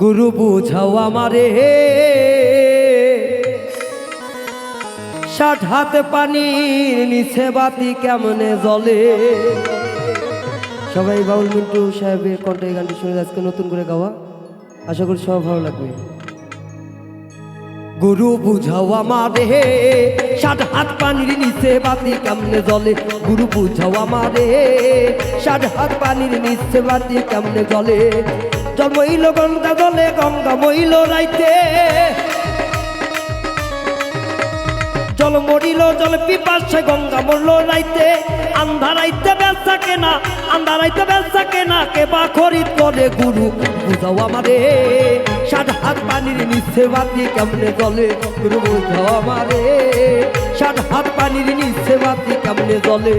গুরু বুঝাও আমারে। ষাট হাত পানির নিচে বাতি কেমনে জলে সবাই বাউল মিন্টু সাহেবের কণ্ঠে গানটি শুনে আজকে নতুন করে গাওয়া। আশা করি সবার ভালো লাগবে। গুরু বুঝাও আমারে। ষাট হাত পানির নিচে বাতি কেমনে জলে গুরু বুঝাও আমারে। ষাট হাত পানির নিচে বাতি কেমনে জলে জন্মইল গঙ্গা জলে গঙ্গা মইল রাইতে। জল মরিল, জল পিপাসে গঙ্গা মরল রাইতে। আন্ধারাইতে ব্যবসা কেনা আন্ধারাইতে ব্যবসা কেনা, কে বা খরিদ করে গুরু, বুঝাও আমারে। ষাট হাত পানির নিচে বাতি কেমনে জলে গুরু, বুঝাও আমারে। ষাট হাত পানির নিচে বাতি কেমনে জলে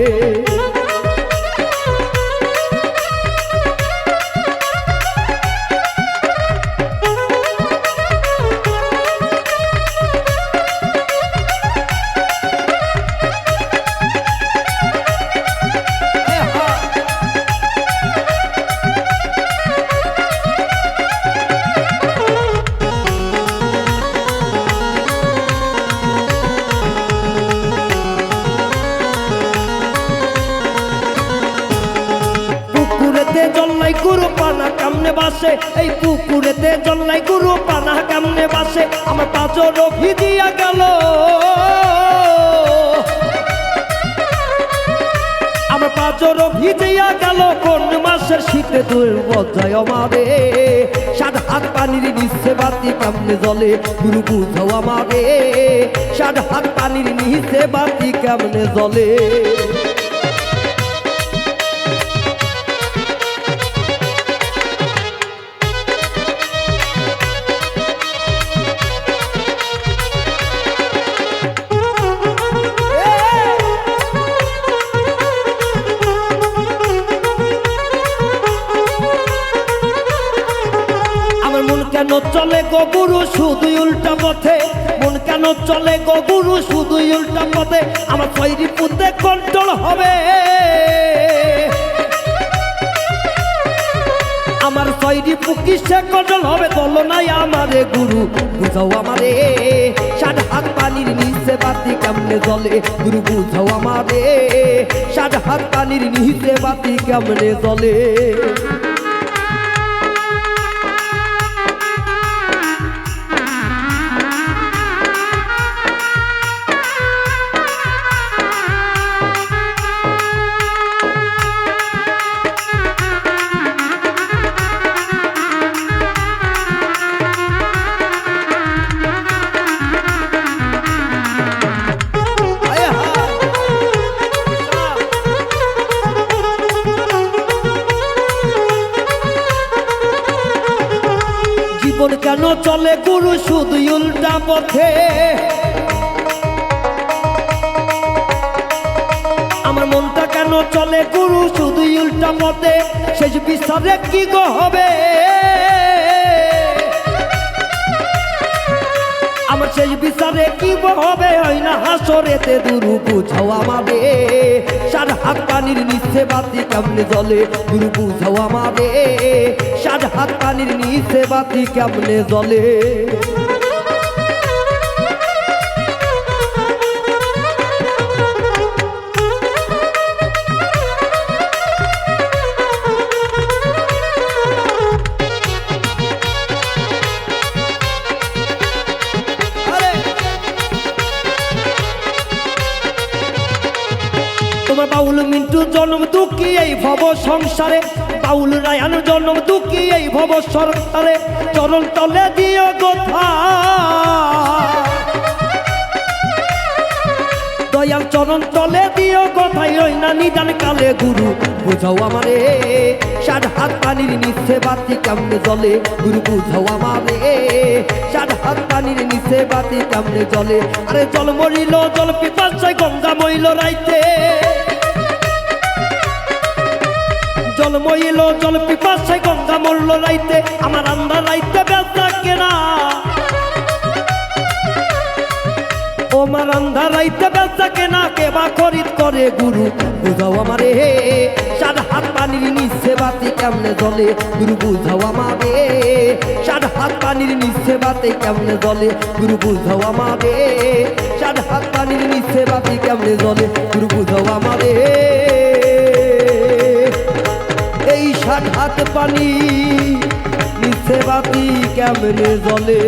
কামনে বাসে? এই পুকুরেতে জল্লাই গুরু পানা কামনে বাসে? আমার পাঁচর ভিজিয়া গেল। আমার পাঁচর ভিজিয়া গেল। কোন মাসের শীতে দূর বজায় আমারে সাত হাত পানির নিচে বাতি কেমনে জলে গুরু বুঝাও আমারে। সাত হাত পানির নিচে বাতি কেমনে জলে চলে গো গুরু শুধু উল্টা পথে। মন কেন চলে গো গুরু শুধু উল্টা পথে। আমার তৈরি পুঁতে কন্ট্রোল হবে। আমার তৈরি পুকি সে কন্ট্রোল হবে? বলো নাই আমারে গুরু, বুঝাও আমারে। ষাট হাত পানির নিচে বাতি কেমনে জলে গুরু, বুঝাও আমারে। ষাট হাত পানির নিচে বাতি কেমনে জলে জীবন কেন চলে গুরু? শুধু উল্টা পথে। আমার মনটা কেন চলে গুরু? শুধু উল্টা পথে। শেষ বিস্তারে কি গো হবে? আমার শেষ বিচারে কি হবে? হয় না হাসরেতে দুরু বুঝাও আমারে সার হাত পানির নিচে বাতি কেমনে জলে দুরু বুঝাও আমারে সার হাত পানির নিচে বাতি কেমনে জলে মিন্টু জন্ম দুঃখী এই ভব সংসারে। বাউল রায়ান জন্ম দুঃখী এই ভব সংসারে চরণ তলে দিও কথা। দয়াল চরণ তলে দিও কথাই ওই না নিদান কালে গুরু, বুঝাও আমারে। ষাট হাত পানির নিচে বাতি কেমনে জলে গুরু, বুঝাও আমারে। ষাট হাত পানির নিচে বাতি কেমনে জলে আরে জল মরিল, জল পিপাসায় গঙ্গা মইল রাইতে। জল মইল, জল পিপাসায় গঙ্গা মরল রাইতে, আমার আন্ধার রাইতে ব্যথা কেনা। আমার আন্ধার রাইতে ব্যথা কেনা, কে বা খরিদ করে গুরু? বুঝাও আমারে সাত হাত পানির নিচে বাতি কেমনে জলে গুরু, বুঝাও আমারে সাত হাত পানির নিচে বাতি কেমনে জলে গুরু, বুঝাও আমারে সাত হাত পানির নিচে বাতি কেমনে জলে গুরু, বুঝাও আমারে। হাত পানি নিচে বাতি কেমনে জলে